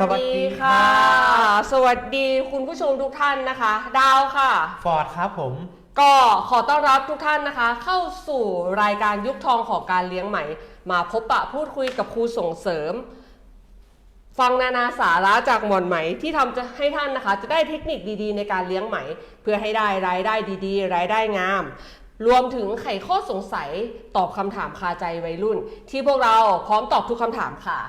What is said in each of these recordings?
สวัสสวัสดีดีค่ะค่ะ สวัสดีคุณผู้ชมทุกท่านนะคะ ดาวค่ะ ฟอร์ดครับผม ก็ขอต้อนรับทุกท่านนะคะ เข้าสู่รายการยุคทองของการเลี้ยงไหมมาพบปะพูดคุยกับครูส่งเสริม ฟังนานาสาระจากหมอนไหมที่ทำจะให้ท่านนะคะ จะได้เทคนิคดีๆ ในการเลี้ยงไหม เพื่อให้ได้รายได้ดีๆ รายได้งาม รวมถึงไขข้อสงสัยตอบคำถามคาใจวัยรุ่น ที่พวกเราพร้อมตอบทุกคำถามค่ะ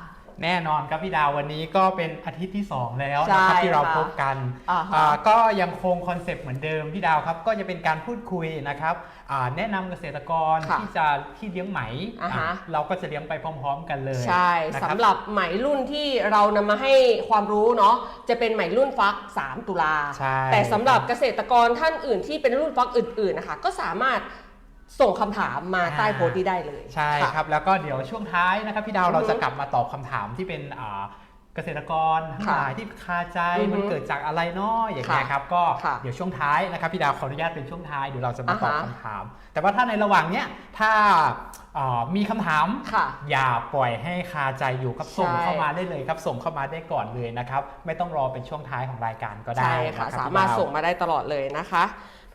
แน่นอนครับพี่ดาววันนี้ก็เป็นอาทิตย์ที่ 2 แล้วใช่นะครับที่เราค่ะพบกันอ่าฮะอ่าก็ยังคงคอนเซปต์เหมือนเดิมพี่ดาวครับก็จะเป็นการพูดคุยนะครับอ่าแนะนำเกษตรกรค่ะที่จะที่เลี้ยงไหมอ่าฮะอะเราก็จะเลี้ยงไปพร้อม ๆ กันเลยใช่นะคสำหรับไหมรุ่นที่เรานำมาให้ความรู้เนาะจะเป็นไหมรุ่นฟัก 3 ตุลาใช่แต่สำหรับเกษตรกรท่านอื่นที่เป็นรุ่นฟักอื่นๆนะคะก็สามารถ ส่งคำถามมาใต้โพสต์นี้ได้เลยใช่ะ ครับ แล้วก็เดี๋ยวช่วงท้ายนะครับพี่ดาวอือฮึเราจะกลับมาตอบคำถามที่เป็นอ่าเกษตรกรทั้งหค่ะลายที่คาใจอือฮึมันเกิดจากอะไรเนาะอย่างเงี้ยค่ะครับก็ค่ะเดี๋ยวช่วงท้ายนะครับพี่ดาวขออนุญาตเป็นช่วงท้ายเดี๋ยวเราจะมาตอบอ่าฮะ คำถาม แต่ว่าถ้าในระหว่างเนี้ยถ้าอ่ามีคำถาม ค่ะ อย่าปล่อยให้คาใจอยู่ครับใช่ส่งเข้ามาได้เลยครับส่งเข้ามาได้ก่อนเลยนะครับ ไม่ต้องรอเป็นช่วงท้ายของรายการก็ได้ใช่นค่ะรับสามารถพี่ดว ส่งมาได้ตลอดเลยนะคะ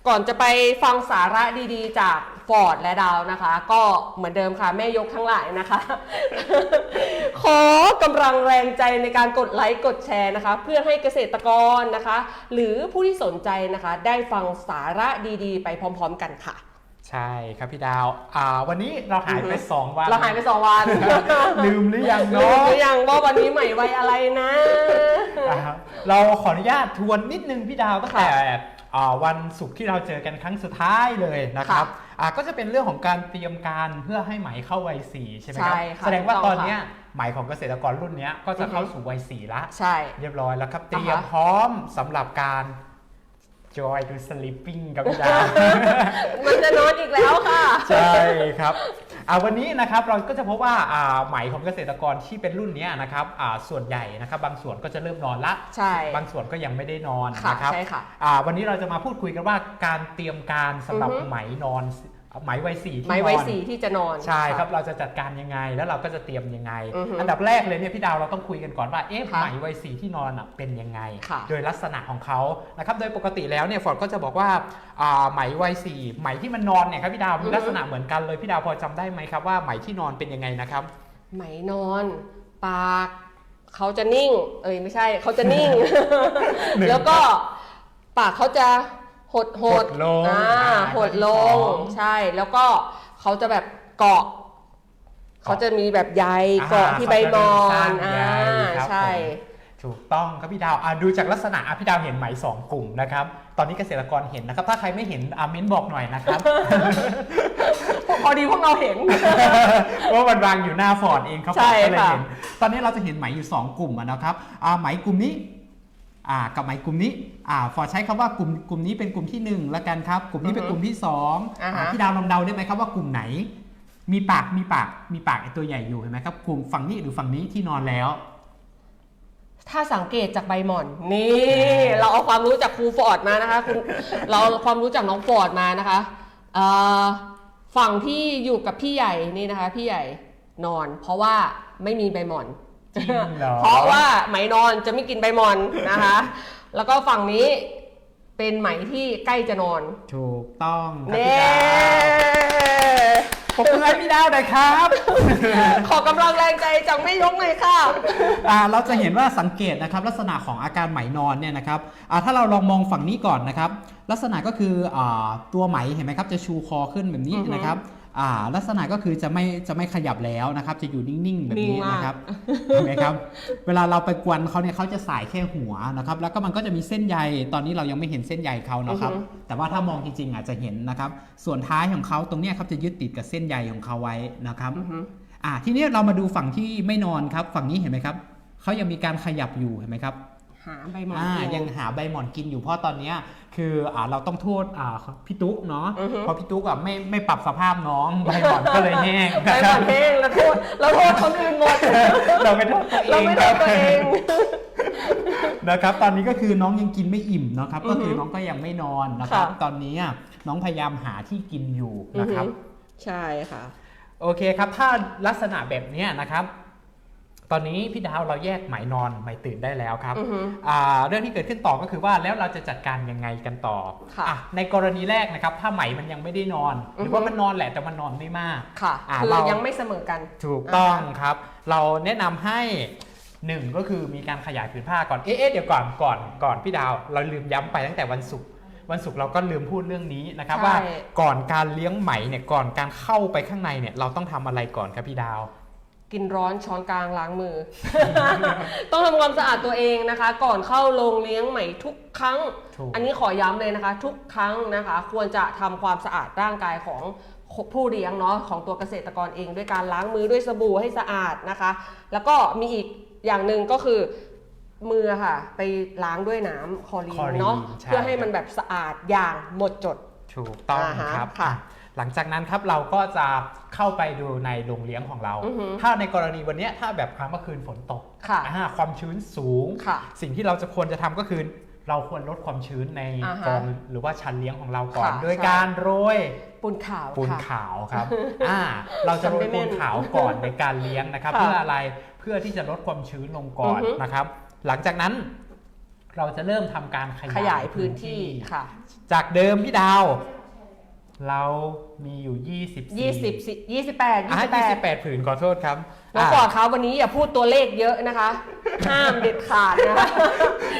ก่อนจะไปฟังสาระดีๆ จาก ฟอร์ดและดาวนะคะ ก็เหมือนเดิมค่ะแม่ยกทั้งหลายนะคะ ขอกำลังแรงใจในการกดไลค์กดแชร์นะคะ เพื่อให้เกษตรกรนะคะ หรือผู้ที่สนใจนะคะ ได้ฟังสาระดีๆ ไปพร้อม ๆ กันค่ะ ใช่ครับพี่ดาวอ่าวันนี้เราหายไปอือฮึสองวัน เราหายไปสองวันลืมหรือยังลืเนาะมหรือยังว่าวันนี้ใหม่ไว้อะไรนะ อ่าครับเราขออนุญาตทวนนิดนึงพี่ดาวตั้งแต่อ่าวันศุกร์ที่เราเจอกันครั้งสุดท้ายเลยนะครับ อ่าก็จะเป็นเรื่องของการเตรียมการเพื่อให้ไหมเข้าวัยสี่ใช่ไหมครับ ใช่ค่ะแสดงว่าถูกตต้ออนงค่ะ เนี้ยไหมของเกษตรกรรุ่นเนี้ยก็จะอือฮึเข้าสู่วัยสี่ละ ใช่ เรียบร้อยแล้วครับ เตรียมอ่าฮะพร้อมสำหรับการ joy to sleeping กับพี่ดาวมันจะนอนอีกแล้วค่ะ ใช่ครับอ่าวันนี้นะครับเราก็จะพบว่าอ่าไหมของเกษตรกรที่เป็นรุ่นเนี้ยนะครับอ่าส่วนใหญ่นะครับ บางส่วนก็จะเริ่มนอนละใช่ บางส่วนก็ยังไม่ได้นอนค่ะนะครับใช่ค่ะ อ่าวันนี้เราจะมาพูดคุยกันว่าการเตรียมการสำหรับอือฮึ ไหมนอน ไหมวัยสี่ที่ไม้ไว้นอน สีที่จะนอน ใช่ครับะเราจะจัดการยังไงแล้วเราก็จะเตรียมยังไง อือฮึอันดับแรกเลยเนี่ยพี่ดาวเราต้องคุยกันก่อนว่าเอ๊ะค่ะไหมวัยสี่ที่นอนอะเป็นยังไง ค่ะโดยลักษณะของเขานะครับโดยปกติแล้วเนี่ยฟอร์ดก็จะบอกว่าอ่าไหมวัยสี่ไหมที่มันนอนเนี่ยครับพี่ดาวมีลักษณะเหมือนกันเลยพี่ดาวพอจำได้ไหมครับว่าไหมที่นอนเป็นยังไงนะครับ ไหมนอน ปาก เขาจะนิ่ง เอ้ยไม่ใช่ เขาจะนิ่ง หนึ่ง แล้วก็ปากเขาจะ หดหหดดลงอ่าอ่าหดลข้อที่งสองใช่ แล้วก็เขาจะแบบเกาะ เขาจะมีแบบใยอ่าเกาะที่ใบมอเขาจะเริ่มสร้างนอ่าใยครับใช่ผมถูกต้องครับพี่ดาวอะดูจากลักษณะอะพี่ดาวเห็นไหมสองกลุ่มนะครับ ตอนนี้เกษตรกรเห็นนะครับ ถ้าใครไม่เห็นอาเมนบอกหน่อยนะครับพอดีพวกเราเห็นว่ามันวางอยู่หน้าฟอร์ดเองครับใช่ก็เลยค่ะเห็น ตอนนี้เราจะเห็นไหมอยู่ 2 กลุ่มอะนะครับอ่าไหมกลุ่มนี้อ่า กับไหมกลุ่มนี้อ่าฟอร์ดใช้คำว่ากลุ่มกลุ่มนี้เป็นกลุ่มที่หนึ่งแล้วกันครับ กลุ่มนี้เป็นอือฮึกลุ่มที่สองอ่าฮะอ่าพี่ดาวลองเดาได้ไหมครับว่ากลุ่มไหน มีปากมีปากมีปากไอตัวใหญ่อยู่เห็นไหมครับกลุ่มฝั่งนี้หรือฝั่งนี้ที่นอนแล้ว ถ้าสังเกตจากใบหม่อนนี่ เราเอาความรู้จากครูฟอร์ดมานะคะคุณเราเอาความรู้จากน้องฟอร์ดมานะคะเอ่อฝั่งที่อยู่กับพี่ใหญ่นี่นะคะ พี่ใหญ่นอน เพราะว่าไม่มีใบหม่อน จริงเหรอ เพราะว่าไหมนอนจะไม่กินใบหม่อนนะคะ แล้วก็ฝั่งนี้เป็นไหมที่ใกล้จะนอนถูกต้องครับเน่พี่ดาวผมเพื่อนพี่ดาวหน่อยครับ ขอกำลังแรงใจจากไม่ยกเลยค่ะ อ่าเราจะเห็นว่าสังเกตนะครับลักษณะของอาการไหมนอนเนี่ยนะครับอ่าถ้าเราลองมองฝั่งนี้ก่อนนะครับ ลักษณะก็คืออาตัวไหมเห็นไหมครับจะชูคอขึ้นแบบนี้อือฮึนะครับ อ่าลักษณะก็คือจะไม่จะไม่ขยับแล้วนะครับ จะอยู่นิ่งๆแบบนิ่นี้งมากนะครับเห็นไหมครับ เวลาเราไปกวนเขาเนี่ยเขาจะสายแค่หัวนะครับ แล้วก็มันก็จะมีเส้นใยตอนนี้เรายังไม่เห็นเส้นใยเขานะครับอือฮึแต่ว่าถ้ามองจริงๆอาจจะเห็นนะครับ ส่วนท้ายของเขาตรงเนี้ยครับจะยึดติดกับเส้นใยของเขาไว้นะครับอือฮึอ่าทีนี้เรามาดูฝั่งที่ไม่นอนครับ ฝั่งนี้เห็นไหมครับเขายังมีการขยับอยู่เห็นไหมครับ หาใบหม่อนอ่าอยู่ยังหาใบหมอนกินอยู่เพราะตอนเนี้ยคืออ่าเราต้องโทษอ่าพี่ตุ๊กเนาะอือฮึ เพราะพี่ตุ๊กอะไม่ไม่ปรับสภาพน้องใบหมอนก็เลยแห้งใบหม่อนแห้งแล้วโทษแล้วโทษคนอื่นหมด เราไม่โทษตัวเอเรางไม่คโทรัษบตัวเอง นะครับตอนนี้ก็คือน้องยังกินไม่อิ่มนะครับอือฮึก็คือน้องก็ยังไม่นอนนะครับ ค่ะ ตอนนี้อะน้องพยายามหาที่กินอยู่นะครับ อือฮึใช่ค่ะ โอเคครับ ถ้าลักษณะแบบเนี้ยนะครับ ตอนนี้พี่ดาวเราแยกไหมนอนไหมตื่นได้แล้วครับอือฮึอ่าเรื่องที่เกิดขึ้นต่อก็คือว่าแล้วเราจะจัดการยังไงกันต่อค่ะอะในกรณีแรกนะครับ ถ้าไหมมันยังไม่ได้นอน หรือว่ามันนอนแหละแต่มันนอนไม่มากค่ะอ่าคือเรายังไม่เสมอกันถูกต้องอ่าฮะครับ เราแนะนำให้หนึ่งก็คือมีการขยายผืนผ้าก่อนเอ๊ะเอ๊ะเดี๋ยวก่อนก่อนก่อนพี่ดาว เราลืมย้ำไปตั้งแต่วันศุกร์วันศุกร์เราก็ลืมพูดเรื่องนี้นะครับใช่ว่าก่อนการเลี้ยงไหมเนี่ยก่อนการเข้าไปข้างในเนี่ยเราต้องทำอะไรก่อนครับพี่ดาว กินร้อนช้อนกลางล้างมือ ต้องทำความสะอาดตัวเองนะคะ ก่อนเข้าโรงเลี้ยงใหม่ทุกครั้ง ถูก อันนี้ขอย้ำเลยนะคะ ทุกครั้งนะคะ ควรจะทำความสะอาดร่างกายของผู้เลี้ยงเนาะของตัวเกษตรกรเอง ด้วยการล้างมือด้วยสบู่ให้สะอาดนะคะ แล้วก็มีอีกอย่างหนึ่งก็คือมือค่ะ ไปล้างด้วยน้ำคลอรีนคลอรีนเนาะใช่ เพื่อให้มันแบบสะอาดอย่างหมดจด ถูกต้องอ่าฮะครับ ค่ะ หลังจากนั้นครับเราก็จะเข้าไปดูในโรงเลี้ยงของเราอือหือถ้าในกรณีวันเนี้ยถ้าแบบครั้งเมื่อคืนฝนตกค่ะอ่าความชื้นสูงค่ะสิ่งที่เราจะควรจะทำก็คือเราควรลดความชื้นในอ่าฮะกองหรือว่าชั้นเลี้ยงของเราก่อนค่ะโดยใช่การโรยปูนขาวปูนค่ะขาวครับอ่าเราจะโรยจำได้แม่ปูนนขาวก่อนในการเลี้ยงนะครับค่ะเพื่ออะไรเพื่อที่จะลดความชื้นลงก่อนอือฮึนะครับ หลังจากนั้นเราจะเริ่มทำการขขยายยายพื้นที่ค่ะ จากเดิมพี่ดาว เรามีอยู่ 24 20สิ28อะ28 28 ผืนขอโทษครับน้องอะกอดครับวันนี้อย่าพูดตัวเลขเยอะนะคะ ห้ามเด็ดขาดนะคะ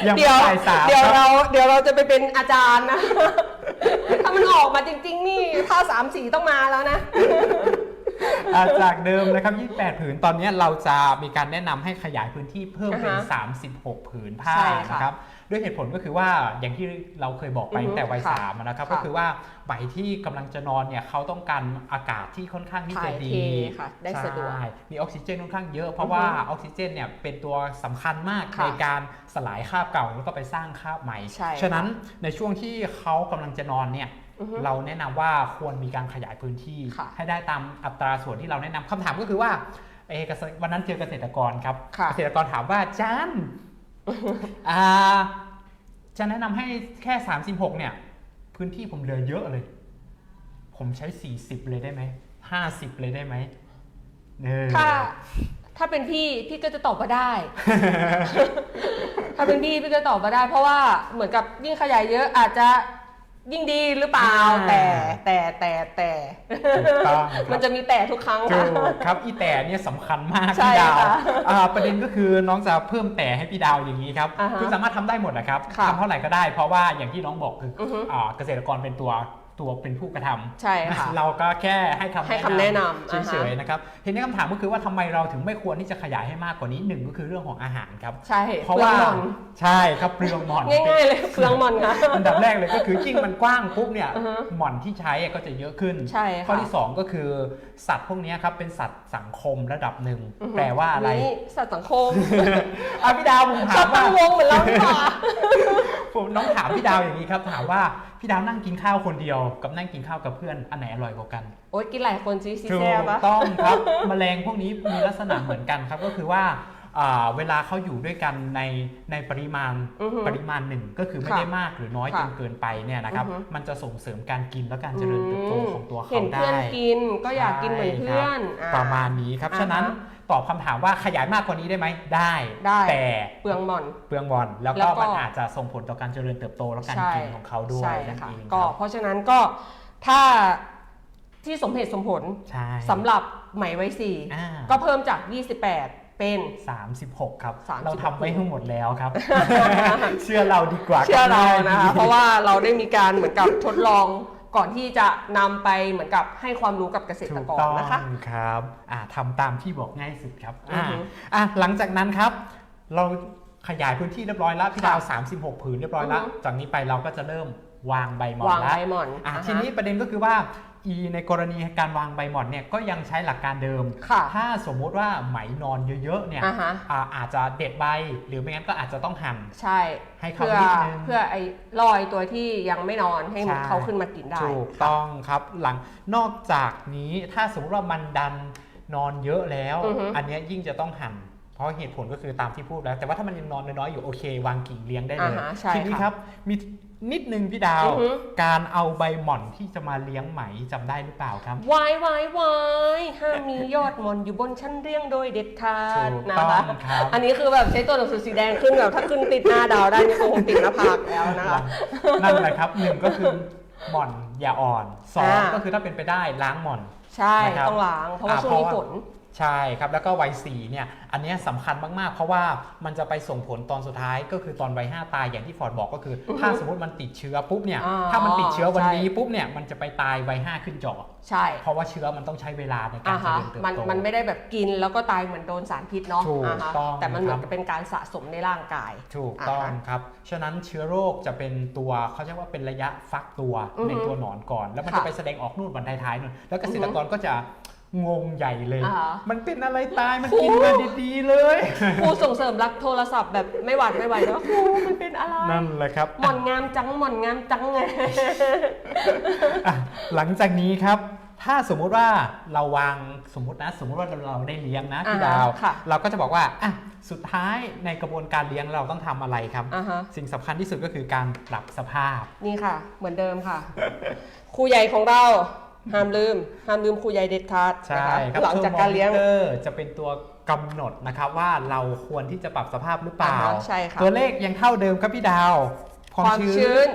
ยังไม่เดี๋ยวบ่ายสามเดี๋ยวครับเราเดี๋ยวเราจะไปเป็นอาจารย์นะ ถ้ามันออกมาจริง ๆ นี่ถ้าสามสีต้องมาแล้วนะ อะจากเดิมนะครับ 28 ผืนตอนนี้เราจะมีการแนะนำให้ขยายพื้นที่เพิ่มเป็น อ่าฮะ36 ผืนผ้าใช่ค่ะนะครับ ด้วยเหตุผลก็คือว่าอย่างที่เราเคยบอกไปอือฮึตั้งแต่วัยค่ะสามอะนะครับ ค่ะ ก็คือว่าใบที่กำลังจะนอนเนี่ยเขาต้องการอากาศที่ค่อนข้างที่จะถ่ายดีเทค่ะ ได้สะดวก ใช่มีออกซิเจนค่อนข้างเยอะ เพอืราะอฮึว่าออกซิเจนเนี่ยเป็นตัวสำคัญมากค่ะในการสลายคราบเก่าแล้วก็ไปสร้างคราบใหม่ ใช่ค่ะฉะนั้นในช่วงที่เขากำลังจะนอนเนี่ยอือฮึเราแนะนำว่าควรมีการขยายพื้นที่ ค่ะให้ได้ตามอัตราส่วนที่เราแนะนำคำถามก็คือว่าเอะเกษตรวันนั้นเจอเกษตรกรครับค่ะ เกษตรกรถามว่าจานอ่า จะแนะนำให้แค่ 36 เนี่ย พื้นที่ผมเหลือเยอะเลย ผมใช้ 40 เลยได้ไหม 50 เลยได้ไหมเออ ถ้าถ้าเป็นพี่พี่ก็จะตอบว่าได้ ถ้าเป็นพี่พี่ก็ตอบว่าได้ เพราะว่าเหมือนกับยิ่งขยายเยอะอาจจะ ยิ่งดีหรือเปล่า แต่แต่แต่แต่ถูกต้องครับ มันจะมีแต่ทุกครั้งถูค่ะ กครับอีแต่เนี่ยสำคัญมากใช่พี่ดาวค่ะอ่าประเด็นก็คือน้องจะเพิ่มแต่ให้พี่ดาวอย่างนี้ครับอ่าฮะคือสามารถทำได้หมดนะครับค่ะทำเท่าไหร่ก็ได้เพราะว่าอย่างที่น้องบอกคือออฮึ อ่าเกษตรกรเป็นตัว ตัวเป็นผู้กระทำใช่ค่ะเราก็แค่ให้คำให้คำแนะนำเฉยๆนะครับทีนี้คำถามก็คือว่าทำไมเราถึงไม่ควรที่จะขยายให้มากกว่านี้หนึ่งก็คือเรื่องของอาหารครับใช่เพราะว่าปลืองหม่อนใช่ครับเปลืองหมอนง่ายๆเลยเปลืองหมอนค่ะอันดับแรกเลยก็คือยิ่งมันกว้างปุ๊บเนี่ยอือฮะหมอนที่ใช้ก็จะเยอะขึ้นใช่ค่ะข้อที่ 2 ก็คือสัตว์พวกนี้ครับเป็นสัตว์สังคมระดับหนึ่งอือฮึแปลว่าอะไรนี่สัตว์สังคมอะพี่ดาวผมชถาอบมว่าตั้งวงเหมือนเราดีกว่าผมน้องถามพี่ดาวอย่างนี้ครับถามว่า พี่ดาวนั่งกินข้าวคนเดียว กับนั่งกินข้าวกับเพื่อนอันไหนอร่อยกว่ากันโอ๊ยกินหลายคนซีซีถูแซ่บกปะ ต้องครับ แมลงพวกนี้มีลักษณะเหมือนกันครับก็คือว่าอ่าเวลาเขาอยู่ด้วยกันในในปริมาณอือฮึปริมาณหนึ่งก็คือไม่ค่ะได้มากหรือน้อยจค่ะนเกินไปเนี่ยนะครับ อือฮึ มันจะส่งเสริมการกินและการเจริญเติบโตของตัวเห็เขานได้เพื่อนกินก็อยากกินเหมือนเพื่อนใช่ครับอ่ ประมาณนี้ครับ อ่าฮะฉะนั้น ตอบคำถามว่าขยายมากกว่านี้ได้ไหมได้ ได้ แต่เปลืองหมอน เปลืองบอลแล้วแล้ก็วก็มันอาจจะส่งผลต่อการเจริญเติบโตและการใช่ กินของเขาด้วยใช่นั่นค่ะเองก็ครับเพราะฉะนั้นก็ถ้าที่สมเหตุสมผลใช่สำหรับไหมไว้สี่อ่า ก็เพิ่มจาก 28 เป็น 36 ครับ 36 เราทำไว้ทั้งหมดแล้วครับ เชื่อเราดีกว่าเชื่อเราง่ยนะคะดีเพราะว่าเราได้มีการเหมือนกับทดลอง ก่อนที่จะนำไปเหมือนกับให้ความรู้กับเกษตถูรกกรต้องนะคะครับอ่าทำตามที่บอกง่ายสุดครับอือฮึอ่าหลังจากนั้นครับ เราขยายพื้นที่เรียบร้อยแล้วพี่ค่ะดาว36 ผืนเรียบร้อยแล้ว อือฮึ จากนี้ไปเราก็จะเริ่มวางใบหมอนวางแล้วใบหมอนอะอ่าฮะ ทีนี้ประเด็นก็คือว่า อีในกรณีการวางใบหมอนเนี่ยก็ยังใช้หลักการเดิมค่ะถ้าสมมุติว่าไหมนอนเยอะๆเนี่ยอ่าฮะอ่าอาจจะเด็ดใบหรือไม่งั้นก็อาจจะต้องหั่นใช่ให้เขาเพื่อนิดนึงเพื่อไอ้ลอยตัวที่ยังไม่นอนให้ใช่เขาขึ้นมากินได้ถูกต้องครับหลังนอกจากนี้ถ้าสมมติว่ามันดันนอนเยอะแล้วอือฮึอันเนี้ยยิ่งจะต้องหั่นเพ ราะเหตุผลก็คือตามที่พูดแล้ว แต่ว่าถ้ามันยังนอนน้อยๆอยู่โอเควางกิ่งเลี้ยงได้เลยอ่าฮะใช่ทีนี้ค่ะครับมีนิดนึงพี่ดาว อือฮึ การเอาใบหม่อนที่จะมาเลี้ยงไหมจำได้หรือเปล่าครับวายวายวายห้ามมียอดหมอนอยู่บนชั้นเรียงโดยเด็ดขาดถูกนะต้คะองครับ อันนี้คือแบบใช้ตัวหนังสือสีแดงขึ้นแบบถ้าขึ้นติดหน้าดาวได้นี่ก็คงติดหน้าผากแล้วนะคะ นั่นแหละครับหนึ่งก็คือหม่อนอย่าอ่อนสองอ่า ก็คือถ้าเป็นไปได้ล้างหม่อน ใช่นะครับต้องล้าง เพราะว่าอ่าช่วงนี้เพฝราะนว่า ใช่ครับ แล้วก็วัยสี่เนี่ยอันเนี้ยสำคัญมาก ๆ เพราะว่ามันจะไปส่งผลตอนสุดท้ายก็คือตอนวัยห้าตายอย่างที่ฟอร์ดบอกก็คือออฮึถ้าสมมติมันติดเชื้อปุ๊บเนี่ยอ่าถ้ามันติดเชื้อวันใช่นี้ปุ๊บเนี่ยมันจะไปตายวัยห้าขึ้นจอใช่ เพราะว่าเชื้อมันต้องใช้เวลาในการอ่าเจฮะริญเติบมันโตมันไม่ได้แบบกินแล้วก็ตายเหมือนโดนสารพิษเนาะถูกอ่าฮะต้องแต่มันเหมือนครับกับเป็นการสะสมในร่างกาย ถูกต้องอ่าฮะครับฉะนั้นเชื้อโรคจะเป็นตัวเขาเรียกว่าเป็นระยะฟักตัวอือฮึในตัวหนอนก่อน แล้วมันค่ะจะไปแสดงออกนู่นวันท้ายๆนู่นแล้วเกษตรกรก็จะ งงใหญ่เลย อ่าฮะมันเป็นอะไรตายมันครูกินมาดีๆเลย ครูส่งเสริมรักโทรศัพท์แบบไม่หวาดไม่ไหวแล้วครูมันเป็นอะไรนั่นแหละครับ หมอนงามจังหมอนงามจังไง อะหลังจากนี้ครับ ถ้าสมมุติว่าเราวางสมมตินะ สมมุติว่าเราได้เลี้ยงนะพี่อ่าฮะดาว ค่ะเราก็จะบอกว่าอะสุดท้ายในกระบวนการเลี้ยงเราต้องทำอะไรครับ อ่าฮะ สิ่งสำคัญที่สุดก็คือการปรับสภาพ นี่ค่ะ เหมือนเดิมค่ะ ครูใหญ่ของเรา ห้ามลืม ห้ามลืมครูใหญ่เด็ดขาดใช่นะคะครับหลังจากการเลี้ยงตัว monitor จะเป็นตัวกำหนดนะครับว่าเราควรที่จะปรับสภาพหรือเปล่า อ่าฮะใช่ค่ะตัวเลขยังเท่าเดิมครับพี่ดาวความชื้น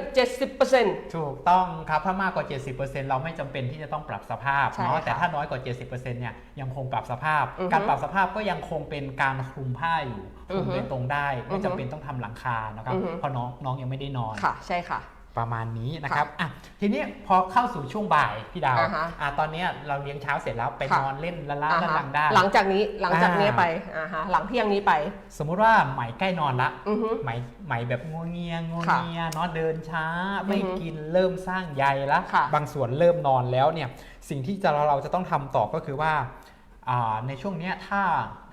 70%ถูกต้องครับถ้ามากกว่า 70%เราไม่จำเป็นที่จะต้องปรับสภาพใช่เนาะค่ะแต่ถ้าน้อยกว่า 70%เนี่ยยังคงปรับสภาพ อือฮึการปรับสภาพก็ยังคงเป็นการคลุมผ้าอยู่คลุมอือฮึเป็นตรงได้ ไม่อือฮึจำเป็นต้องทำหลังคานะครับอือฮึ เพราะน้องน้องยังไม่ได้นอน ค่ะ ใช่ค่ะ ประมาณนี้นะครับอะทีนี้พอเข้าสู่ช่วงบ่ายพี่ดาวอ่าฮะอะตอนเนี้ยเราเลี้ยงเช้าเสร็จแล้วไปค่ะนอนเล่นละล้าอ่าละฮะลังได้ หลังจากนี้หลังจากนี้อ่าไปอ่าฮะหลังเที่ยงนี้ไป สมมุติว่าไหมใกล้นอนละอือฮึไหมไหมแบบงัวเงียงัวค่ะเงียเนาะเดินช้า ไม่อือฮึกินเริ่มสร้างใยแล้วค่ะบางส่วนเริ่มนอนแล้วเนี่ยสิ่งที่จะเราเราจะต้องทำต่อก็คือว่าอ่า ในช่วงเนี้ยถ้า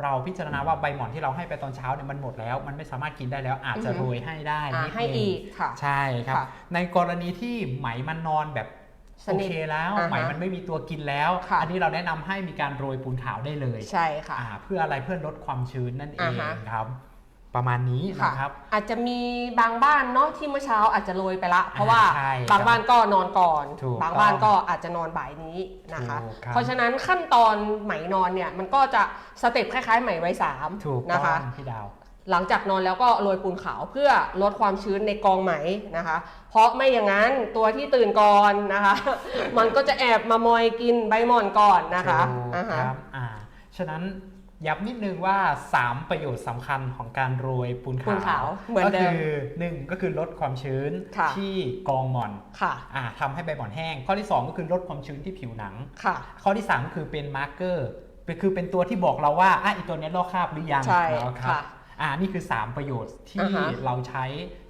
เราพิจารณาว่าใบหมอนที่เราให้ไปตอนเช้าเนี่ยมันหมดแล้ว มันไม่สามารถกินได้แล้วอาจจะอือฮึโรยให้ได้อ่านิดให้นึงอีกค่ะใช่ครับค่ะในกรณีที่ไหมมันนอนแบบสโอนิทเคแล้วอ่าฮะไหมมันไม่มีตัวกินแล้วค่ะอันนี้เราแนะนำให้มีการโรยปูนขาวได้เลย ใช่ค่ะอ่าเพื่ออะไรเพื่อลดความชื้นนั่นเออ่างฮะครับ ประมาณนี้ค่ะนะครับ อาจจะมีบางบ้านเนาะที่เมื่อเช้าอาจจะโรยไปละ เพราะว่าใช่ครับบางบ้านก็นอนก่อน ถูกบางบ้านต้องก็อาจจะนอนบ่ายนี้นะคะ ถูกครับเพราะฉะนั้นขั้นตอนไหมนอนเนี่ยมันก็จะสเต็ปคล้ายๆไหมไว้สามถูกต้นะอคะ งพี่ดาว หลังจากนอนแล้วก็โรยปูนขาวเพื่อลดความชื้นในกองไหมนะคะ เพราะไม่อย่างนั้นตัวที่ตื่นก่อนนะคะ มันก็จะแอบมามอยกินใบหม่อนก่อนนะคะถูกอ่าฮะ ครับอ่าฉะนั้น ย้ำนิดนึงว่า 3 ประโยชน์สำคัญของการโรยปูนปูนขาขาววเหมือนก็เดิคืมอหนึ่งก็คือลดความชื้นค่ะที่กองหม่อนค่ะอ่าทำให้ใบหม่อนแห้ง ข้อที่ 2 ก็คือลดความชื้นที่ผิวหนังค่ะ ข้อที่3ก็คือเป็นมาร์กเกอร์คือเป็นตัวที่บอกเราว่าอะอีตัวเนี้ยลอกคราบหรือยังใช่นะครับค่ะอ่านี่คือ 3 ประโยชน์ที่อ่าฮะเราใช้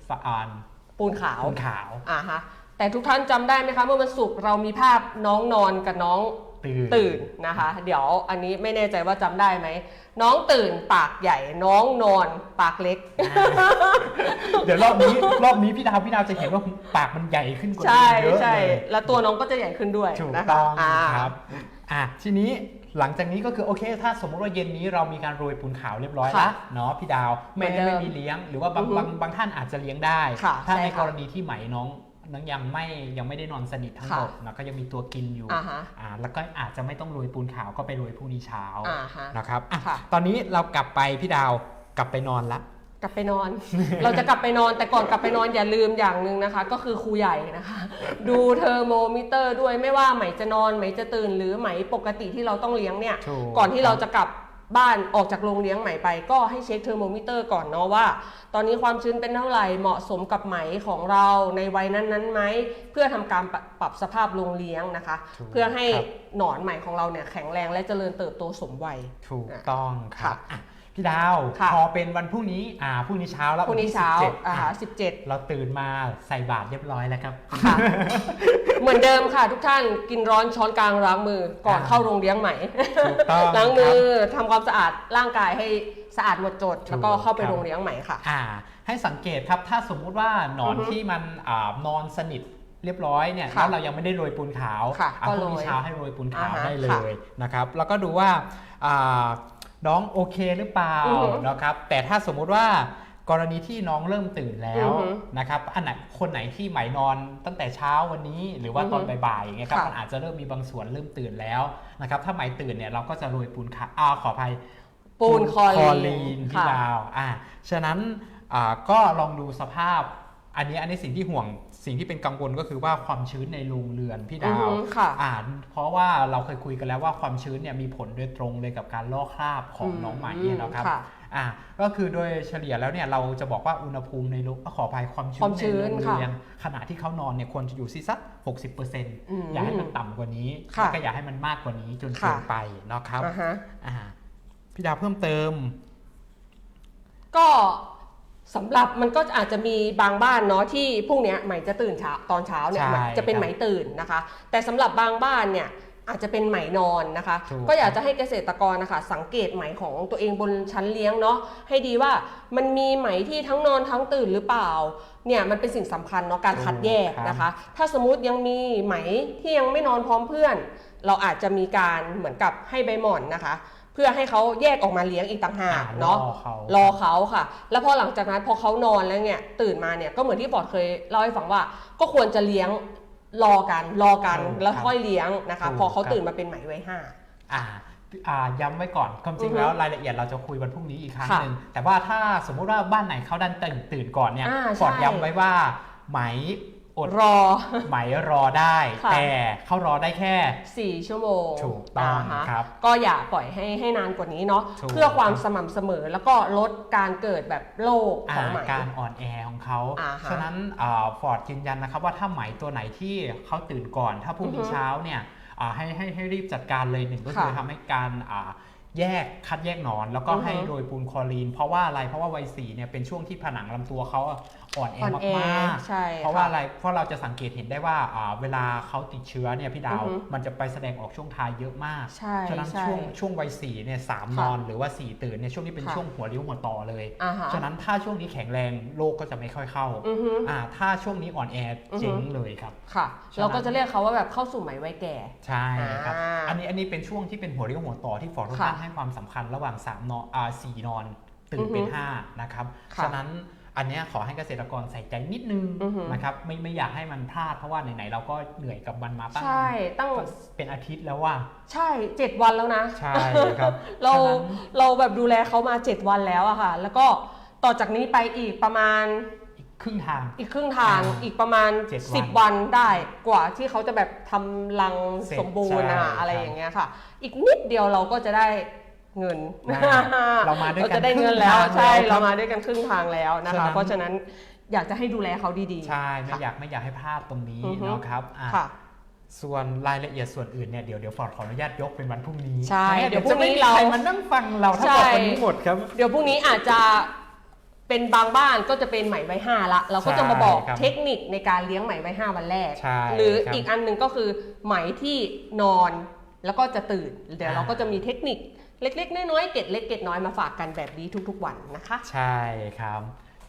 สะอานปูนขาวปูนขาวอ่าฮะแต่ทุกท่านจำได้ไหมคะเมื่อวันศุกร์เรามีภาพน้องนอนกับน้อง ตื่นตื่นนะคะ เดี๋ยวอันนี้ไม่แน่ใจว่าจำได้ไหม น้องตื่นปากใหญ่ น้องนอนปากเล็ก เดี๋ยวรอบนี้รอบนี้พี่ดาวพี่ดาวจะเห็นว่าปากมันใหญ่ขึ้นกว่าใช่เดิมเยอะใช่ เลยแล้วตัวน้องก็จะใหญ่ขึ้นด้วยถูกนะคะต้องอ่า ครับอะทีนี้หลังจากนี้ก็คือโอเค ถ้าสมมติว่าเย็นนี้เรามีการโรยปูนขาวเรียบร้อยแล้วเนาะพี่ดาวไม่เหมือนเดิมไม่มีเลี้ยง หรือว่าบางอือฮึบางบางท่านอาจจะเลี้ยงได้ ค่ะถ้าใช่ในค่ะ กรณีที่ไหมน้อง น้องยังไม่ยังไม่ได้นอนสนิททั้งหมดค่ะนะก็ยังมีตัวกินอยู่อ่าฮะอ่าแล้วก็อาจจะไม่ต้องโรยปูนขาวก็ไปโรยพรุ่งนี้เช้าอ่าฮะนะครับอะค่ะตอนนี้เรากลับไปพี่ดาวกลับไปนอนละกลับไปนอน เราจะกลับไปนอนแต่ก่อนกลับไปนอนอย่าลืมอย่างหนึ่งนะคะ ก็คือครูใหญ่นะคะ ดูเทอร์โมมิเตอร์ด้วยไม่ว่าไหมจะนอนไหมจะตื่นหรือไหมปกติที่เราต้องเลี้ยงเนี่ยถูกก่อนที่เราจะกลับ บ้านออกจากโรงเลี้ยงไหมไป ก็ให้เช็คเทอร์โมมิเตอร์ก่อนเนาะว่า ตอนนี้ความชื้นเป็นเท่าไหร่เหมาะสมกับไหมของเราในวัยนั้นๆไหมเพื่อทำการปรับปรับสภาพโรงเลี้ยงนะคะถูกเพื่อให้ครับหนอนไหมของเราเนี่ยแข็งแรงและเจริญเติบโตสมวัยถูกต้องครับค่ะอะ พี่ดาวค่ะ พอเป็นวันพรุ่งนี้อ่าพรุ่งนี้เช้าแล้วพรุ่งนี้เช้าวัที่อ่า17อะสิบเจ็ด เราตื่นมาใส่บาตรเรียบร้อยแล้วครับ ค่ะ เหมือนเดิมค่ะ ทุกท่านกินร้อนช้อนกลางล้างมือก่อนอ่าเข้าโรงเลี้ยงใหม่ ถูกต้องล้างมืคอรับทำความสะอาดร่างกายให้สะอาดหมดจดถูกแล้วก็เข้าไปครับ โรงเลี้ยงใหม่ค่ะ อ่าให้สังเกตครับถ้าสมมุติว่าหนอนอือฮึที่มันอ่านอนสนิทเรียบร้อยเนี่ยค่ะแล้วเรายังไม่ได้โรยปูนขาวค่ะอะก็พรุ่งนี้โรยเช้าให้โรยปูนขาวอ่าฮะได้เลค่ะยนะครับ แล้วก็ดูว่าอ่า น้องโอเคหรือเปล่าอือฮึนะครับ แต่ถ้าสมมุติว่ากรณีที่น้องเริ่มตื่นแล้วอือฮึนะครับอันไหนคนไหนที่ไหมนอนตั้งแต่เช้าวันนี้ หรือว่าตอนอือฮึบ่ายๆอย่างเงี้ยครับค่ะมันอาจจะเริ่มมีบางส่วนเริ่มตื่นแล้วนะครับถ้าไหมตื่นเนี่ยเราก็จะโรยปูนขาวอ่าขออภัยปูนคอลีนนพี่ค่ะ ดาวอ่าฉะนั้นอ่าก็ลองดูสภาพ อันนี้อันนี้สิ่งที่ห่วงสิ่งที่เป็นกังวลก็คือว่าความชื้นในโรงเรือนพี่อืดาอวฮึค่ะอ่านเพราะว่าเราเคยคุยกันแล้วว่าความชื้นเนี่ยมีผลโดยตรงเลยกับการลอกคราบของน้องไหมเนี่ยนะครับค่ะอ่าก็คือโดยเฉลี่ยแล้วเนี่ยเราจะบอกว่าอุณหภูมิในโรงขออภัยความความชื้ชื้นนในโรงค่ะเรือนขณะที่เขานอนเนี่ยควรจะอยู่ที่สัก60%อมย่าให้มันต่ำกว่านี้ค่ะแล้วก็อย่าให้มันมากกว่านี้จนเกินค่ะไปนะครับอ่าฮะอ่าพี่ดาวเพิ่มเติม ก็ สำหรับมันก็อาจจะมีบางบ้านเนาะที่พรุ่งเนี้ยไหมจะตื่นเช้าตอนเช้าเนี่ยใช่ไหมจะเป็นครับไหมตื่นนะคะ แต่สำหรับบางบ้านเนี่ยอาจจะเป็นไหมนอนนะคะ ถูกก็อยากจะให้เกษตรกรนะคะสังเกตไหมของตัวเองบนชั้นเลี้ยงเนาะให้ดีว่ามันมีไหมที่ทั้งนอนทั้งตื่นหรือเปล่าเนี่ยมันเป็นสิ่งสำคัญเนาะการคัดแยกนะคะ ถ้าสมมุติยังมีไหมที่ยังไม่นอนพร้อมเพื่อน เราอาจจะมีการเหมือนกับให้ใบหม่อนนะคะ เพื่อให้เขาแยกออกมาเลี้ยงอีกต่างหากอ่เนาะรอเขารอเขาค่ะ แล้วพอหลังจากนั้นพอเขานอนแล้วเนี่ยตื่นมาเนี่ยก็เหมือนที่ฟอร์ดเคยเล่าให้ฟังว่า ก็ควรจะเลี้ยงรอกันรอกันถูกแล้วครับค่อยเลี้ยงนะคะถูกพอเขาครับตื่นมาเป็นไหมไว้ห้าอ่าอ่าย้ำไว้ก่อนความจริงอือฮึแล้วรายละเอียดเราจะคุยวันพรุ่งนี้อีกครั้งค่ะหนึ่งแต่ว่าถ้าสมมุติว่าบ้านไหนเขาดันตื่นตื่นก่อนเนี่ยอ่าก่อนใช่ย้ำไว้ว่าไหม อดรอ ไหมรอได้ ค่ะ แต่เขารอได้แค่ 4 ชั่วโมงถูกต้องาฮะครับก็อย่าปล่อยให้ให้นานกว่านี้เนาะถูก เพื่อความสม่ำเสมอแล้วก็ลดการเกิดแบบโรคขอ่าองไหมการอ่อนแอของเขา อ่าฮะฉะนั้นฟอร์ดยืนยันนะครับว่าถ้าไหมตัวไหนที่เขาตื่นก่อน ถ้าพรุ่งนี้อือฮึเช้าเนี่ยอ่าให้ให้ให้รีบจัดการเลยหนึ่งก็คือค่ะทำให้การอ่าแยกคัดแยกหนอน แล้วก็อือฮึให้โดยปูนคลอรีน เพราะว่าอะไรเพราะว่าวัยสี่เนี่ยเป็นช่วงที่ผนังลำตัวเขาอ่อนแออ่อนแอมากใช่ๆเพราะว่าค่อะไรเพราะเราจะสังเกตเห็นได้ว่าอ่าเวลาเขาติดเชื้อเนี่ยพี่ดาว อือฮึมันจะไปแสดงออกช่วงท้ายเยอะมากใช่ฉะนั้นใช่ช่วงช่วงวัยสี่เนี่ยสามนค่ะอนหรือว่าสี่ตื่นเนี่ยช่วงนี้เป็นค่ะ ช่วงหัวเลี้ยวหัวต่อเลย อ่าฮะฉะนั้นถ้าช่วงนี้แข็งแรงโรคก็จะไม่ค่อยเข้าอือฮึ อ่าถ้าช่วงนี้อ่อนแออือฮึ เจ๊งเลยครับ ค่ะ ฉะนั้น เราก็จะเรียกเขาว่าแบบเข้าสู่ไหมไว้แก่ ใช่ครับ อ่าอันนี้อันนี้เป็นช่วงที่เป็นหัวเลี้ยวหัวต่อที่ฟอร์ดค่อนค่ะข้างให้ความสำคัญระหว่าง3นอนอ่าสี่นอนตื่นเป็น อือฮึ5 นะครับ ค่ะฉะนั้น อันเนี้ยขอให้เกษตรกรใส่ใจนิดนึงอือฮึนะครับไม่ไม่อยากให้มันพลาดเพราะว่าไหนๆเราก็เหนื่อยกับมันมาตั้งใช่ตั้งเป็นอาทิตย์แล้วว่า ใช่เจ็ดวันแล้วนะ ใช่ครับ เราฉะนั้นเราแบบดูแลเขามา7วันแล้วอะค่ะ แล้วก็ต่อจากนี้ไปอีกประมาณอีกครึ่งทางอีกครึ่งทางอ่าอีกประมาณเจ็ดวัน10 วันได้กว่าที่เขาจะแบบทำรังเสร็จสมบูรณ์ใช่อะอะไรครับอย่างเงี้ยค่ะ อีกนิดเดียวเราก็จะได้ เงินนะเรามาด้วยกันจะได้เงินแล้วครึ่งทางใช่แล้วครับเรามาด้วยกันครึ่งทางแล้วนะฉะนั้คะนเพราะฉะนั้นอยากจะให้ดูแลเขาดีๆ ใช่ไม่อยากไม่อยากให้พลาดตรงนี้อือฮึเนาะครับอะค่ะส่วนรายละเอียดส่วนอื่นเนี่ยเดี๋ยวเดี๋ยวฟอร์ดขออนุญาตยกเป็นวันพรุ่งนี้ใช่ไม่งั้นเดี๋ยวจะไม่พรุ่งนี้มีใครเรามานั่งฟังเราถ้าใช่บอกวันนี้หมดครับเดี๋ยวพรุ่งนี้อาจจะเป็นบางบ้านก็จะเป็นไหมไว้ห้าละ เราก็จะมาบอกใช่ครับเทคนิคในการเลี้ยงไหมไว้ห้าวันแรกใช่หรือครับอีกอันหนึ่งก็คือไหมที่นอนแล้วก็จะตื่น เดี๋ยวอ่าเราก็จะมีเทคนิค เล็กๆ น้อยๆเกร็ดเล็กเกร็ดน้อยมาฝากกันแบบนี้ทุกๆ วันนะคะ ใช่ครับ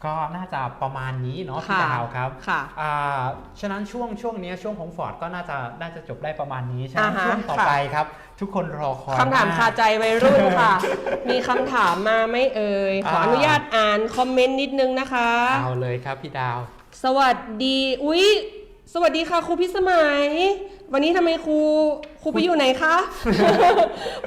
ก็น่าจะประมาณนี้เนาะพี่ค่ะดาวครับค่ะอ่าฉะนั้นช่วงช่วงนี้ช่วงของฟอร์ดก็น่าจะน่าจะจบได้ประมาณนี้ฉะนั้นอ่าฮะช่วงต่อค่ะ ไปครับ ทุกคนรอคอยคำถามก คาใจวัยรุ่นค่ะ มีคำถามมาไหม่เอ่ย ขออ่าอนุญาตอ่านคอมเมนต์นิดนึงนะคะ เอาเลยครับพี่ดาว สวัสดี อุ๊ย สวัสดีค่ะครูพิสมัย วันนี้ทำไมครูครูไปอยู่ไหนคะ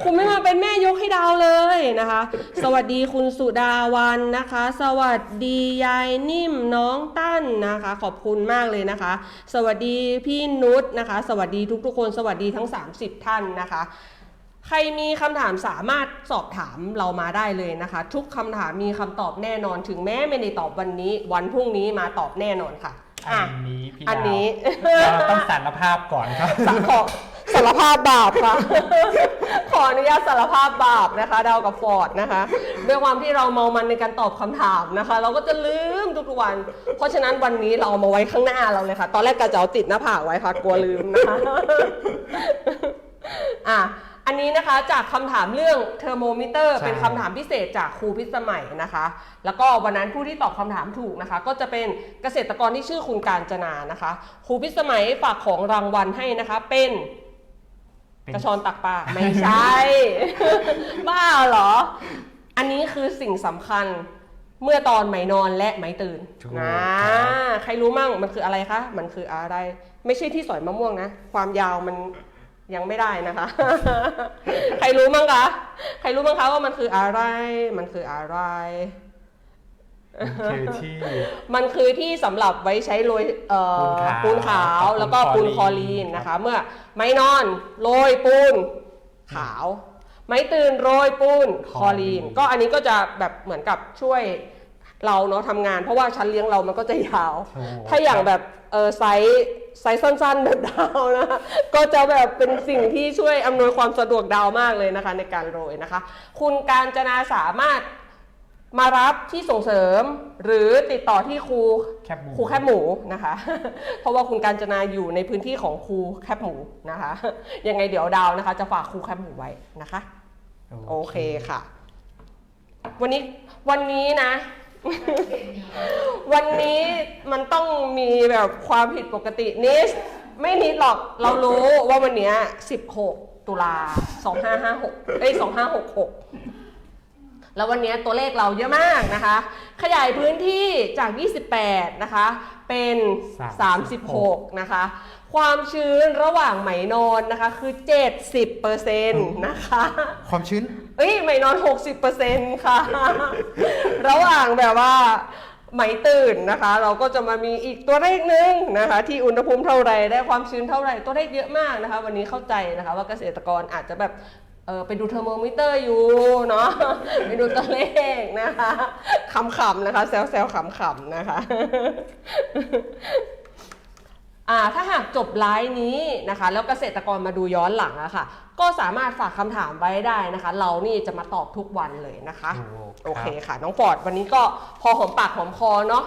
ครูไม่มาเป็นแม่ยกให้ดาวเลยนะคะ สวัสดีคุณสุดาวันนะคะ สวัสดียายนิ่มน้องตั้นนะคะ ขอบคุณมากเลยนะคะ สวัสดีพี่นุชนะคะ สวัสดีทุกๆคน สวัสดีทั้ง 30 ท่านนะคะใครมีคำถามสามารถสอบถามเรามาได้เลยนะคะ ทุกคำถามมีคำตอบแน่นอนถึงแม้ไม่ได้ตอบวันนี้ วันพรุ่งนี้มาตอบแน่นอนค่ะ อัอะนนี้พี่อัดานวนี้เราต้องสารภาพก่อนครับสาขอสารภาพบาปค่ะ ขออนุญาตสารภาพบาปนะคะดาวกับฟอร์ดนะคะ ด้วยความที่เราเมามันในการตอบคำถามนะคะ เราก็จะลืมทุกๆวัน เพราะฉะนั้นวันนี้เราเอามาไว้ข้างหน้าเราเลยค่ะ ตอนแรกกะจะเอาติดหน้าผากไว้ค่ะกลัวลืมนะคะ อะ อันนี้นะคะจากคำถามเรื่องเทอร์โมมิเตอร์ ใช่ เป็นคำถามพิเศษจากครูพิสมัยนะคะ แล้วก็วันนั้นผู้ที่ตอบคำถามถูกนะคะ ก็จะเป็นเกษตรกรที่ชื่อคุณการจนานะคะครูพิสมัยฝากของรางวัลให้นะคะ เป็นเป็น กระชอนตักปลาไม่ใช่ บ้าเหรอ อันนี้คือสิ่งสำคัญเมื่อตอนไหมนอนและไหมตื่นถูกนะครับใครรู้มั่งมันคืออะไรคะ มันคืออะไร ไม่ใช่ที่สอยมะม่วงนะ ความยาวมัน ยังไม่ได้นะคะ ใครรู้มั่งคะ ใครรู้มั่งคะว่ามันคืออะไร มันคืออะไรมันคือที่ มันคือที่สำหรับไว้ใช้โรยเอ่อปูปูนนขาขาววแล้วก็ปูปูนนคคออลีลีนนนะคะ เมื่อไม้นอนโรยปูนขาว ไม้ตื่นโรยปูนคอลีน ก็อันนี้ก็จะแบบเหมือนกับช่วย เราเนาะทำงาน เพราะว่าชั้นเลี้ยงเรามันก็จะยาวถูกถ้าอย่างแบบเออไซส์ไซส์สั้นๆแบบดาวนะก็จะแบบเป็นสิ่งที่ช่วยอำนวยความสะดวกดาวมากเลยนะคะ ในการโรยนะคะ คุณการจนาสามารถมารับที่ส่งเสริมหรือติดต่อที่ครูแคบหมูครูแคบหมูนะคะ เพราะว่าคุณการจนาอยู่ในพื้นที่ของครูแคบหมูนะคะยังไงเดี๋ยวดาวนะคะ จะฝากครูแคบหมูไว้นะคะ โอเคค่ะ วันนี้วันนี้นะ วันนี้มันต้องมีแบบความผิดปกตินิดไม่นิดหรอกเรารู้ว่าวันเนี้ย16 ตุลา 2556เอ้ย2566 แล้ววันเนี้ยตัวเลขเราเยอะมากนะคะ ขยายพื้นที่จาก 28 นะคะ เป็น 36 นะคะ ความชื้นระหว่างไหมนอนนะคะคือ 70%นะคะความชื้น เอ้ยไม่นอน 60%ค่ะ ระหว่างแบบว่าไหมตื่นนะคะ เราก็จะมามีอีกตัวเลขหนึ่งนะคะ ที่อุณหภูมิเท่าไหรได้ความชื้นเท่าไหร่ตัวเลขเยอะมากนะคะ วันนี้เข้าใจนะคะว่าเกษตรกรอาจจะแบบเออไปดูเทอร์โมมิเตอร์อยู่เนาะไปดูตัวเลขนะคะขำๆนะคะ แซวๆขำๆนะคะอ่า ถ้าหากจบไลฟ์นี้นะคะ แล้วเกษตรกรมาดูย้อนหลังอะค่ะ ก็สามารถฝากคำถามไว้ได้นะคะ เรานี่จะมาตอบทุกวันเลยนะคะถูกครับโอเคค่ะ น้องฟอร์ดวันนี้ก็พอหอมปากหอมคอเนาะ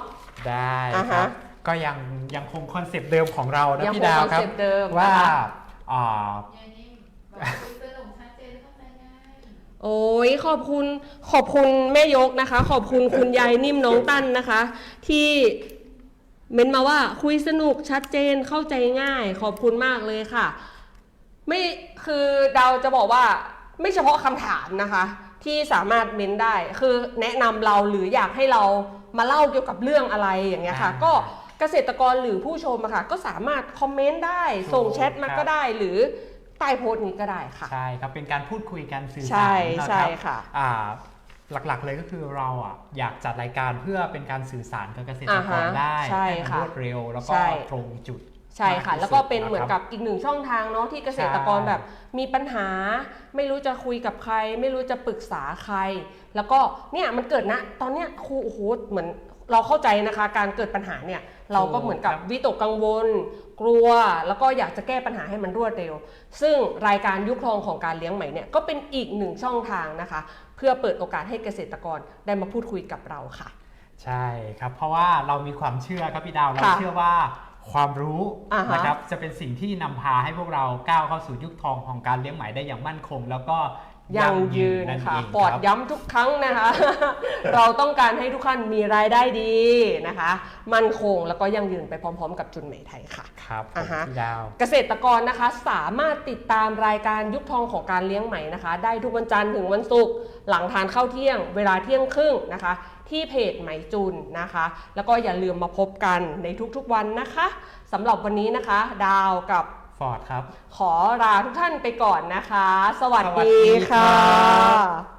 ได้อ่าครัฮะบก็ยังยังคงคอนเซปต์เดิมของเรานะยังคงพี่ดาวครับคอนเซปต์เดิมว่านะคะอ่ายายนิ่มบอกคุยสนุกชัดเจนเข้าใจง่ายโอ้ยขอบคุณขอบคุณแม่ยกนะคะ ขอบคุณคุณยายนิ่มน้องตั้นนะคะ ที่ เม้นมาว่าคุยสนุกชัดเจนเข้าใจง่าย ขอบคุณมากเลยค่ะ ไม่คือดาวจะบอกว่าไม่เฉพาะคำถามนะคะ ที่สามารถเม้นได้ คือแนะนำเราหรืออยากให้เรามาเล่าเกี่ยวกับเรื่องอะไรอย่างเงี้ยค่ะอ่าก็เกษตรกรหรือผู้ชมอะค่ะ ก็สามารถคอมเมนต์ได้ถูกส่งแชทมาครับก็ได้หรือใต้โพสต์นี้ก็ได้ค่ะ ใช่ครับเป็นการพูดคุยกันสื่อใช่สารนะใช่ครับค่ะอ่า หลักๆ เลยก็คือเราอะอยากจัดรายการเพื่อเป็นการสื่อสารกับเกษตรกรอ่าฮะได้ใช่ให้มันค่ะรวดเร็วแล้วก็ใช่ตรงจุดใช่ค่ะมากที่แล้วก็สุดเป็นเหมือนนะคกัรับบอีกหนึ่งช่องทางเนาะที่เกษตรกรใช่แบบมีปัญหา ไม่รู้จะคุยกับใคร ไม่รู้จะปรึกษาใคร แล้วก็เนี่ยมันเกิดนะ ตอนเนี้ยครูโอ้โหเหมือนเราเข้าใจนะคะ การเกิดปัญหาเนี่ย เราก็เหมือนกับวิตกกังวล กลัว แล้วก็อยากจะแก้ปัญหาให้มันรวดเร็ว ซึ่งรายการยุคทองของการเลี้ยงไหมเนี่ยก็เป็นอีกหนึ่งช่องทางนะคะ เพื่อเปิดโอกาสให้เกษตรกรได้มาพูดคุยกับเราค่ะ ใช่ครับ เพราะว่าเรามีความเชื่อครับพี่ดาวเราค่ะเชื่อว่าความรู้อ่าฮะนะครับจะเป็นสิ่งที่นำพาให้พวกเราก้าวเข้าสู่ยุคทองของการเลี้ยงไหมได้อย่างมั่นคง แล้วก็ ยังยืนนั่นค่ะเองปอดครับย้ำทุกครั้งนะคะ เราต้องการให้ทุกท่านมีรายได้ดีนะคะ มั่นคงแล้วก็ยั่งยืนไปพร้อม ๆ กับจุนไหมไทยค่ะครับผมอ่าฮะพี่ดาวเกษตรกรนะคะสามารถติดตามรายการยุคทองของการเลี้ยงไหมนะคะ ได้ทุกวันจันทร์ถึงวันศุกร์หลังทานข้าวเที่ยง เวลาเที่ยงครึ่งนะคะ ที่เพจไหมจุนนะคะ แล้วก็อย่าลืมมาพบกันในทุกๆวันนะคะสำหรับวันนี้นะคะ ดาวกับฟ อร์ดครับ ขอลาทุกท่านไปก่อนนะคะ สวัสสวัสดีดีครัค่ะบ